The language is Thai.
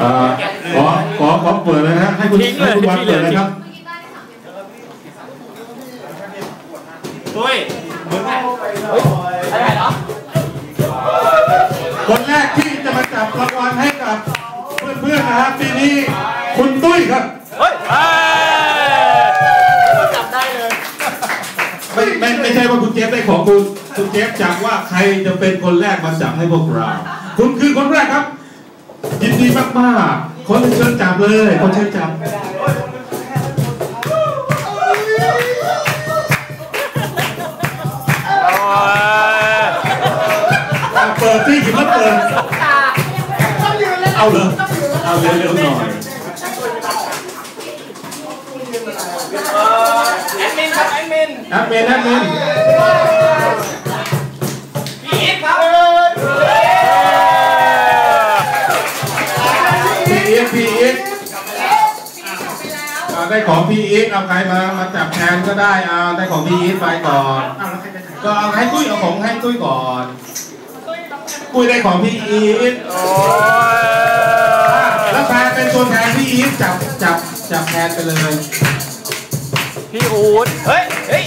เอ่อขอขอขอเปิดเลยนะให้คุณทิ้งเลยให้คุณวันทิ้งเลยเปิดเลยครับตุ้ยมึงไงอะไรเหรอคนแรกที่จะมาจับรางวัลให้กับเพื่อนๆนะครับปีนี้คุณตุ้ยครับเฮ้ยจับได้เลยไม่ไม่ไม่ใช่ว่าคุณเจฟได้ของคุณคุณเจฟจับว่าใครจะเป็นคนแรกมาจับให้พวกเรา คุณคือคนแรกครับ ยินดีมากๆคนเชิญจับเลยคนเชิญจับอะเปิดที่หยิบแล้วเปิดเอาเลยเอาเร็วๆหน่อยแอดมินครับแอดมินแอดมินแอดมิน ได้ของพีอีทเอาใครมามาจับแทนก็ได้เอาได้ของพีอีทไปก่อนก็เอาให้ตุ้ยเอาของให้ตุ้ยก่อนตุ้ยได้ของพี่อีทโอ้แล้วใครเป็นตัวแทนพี่อีทจับจับจับแทนไปเลย พี่อูดเฮ้ยเฮ้ย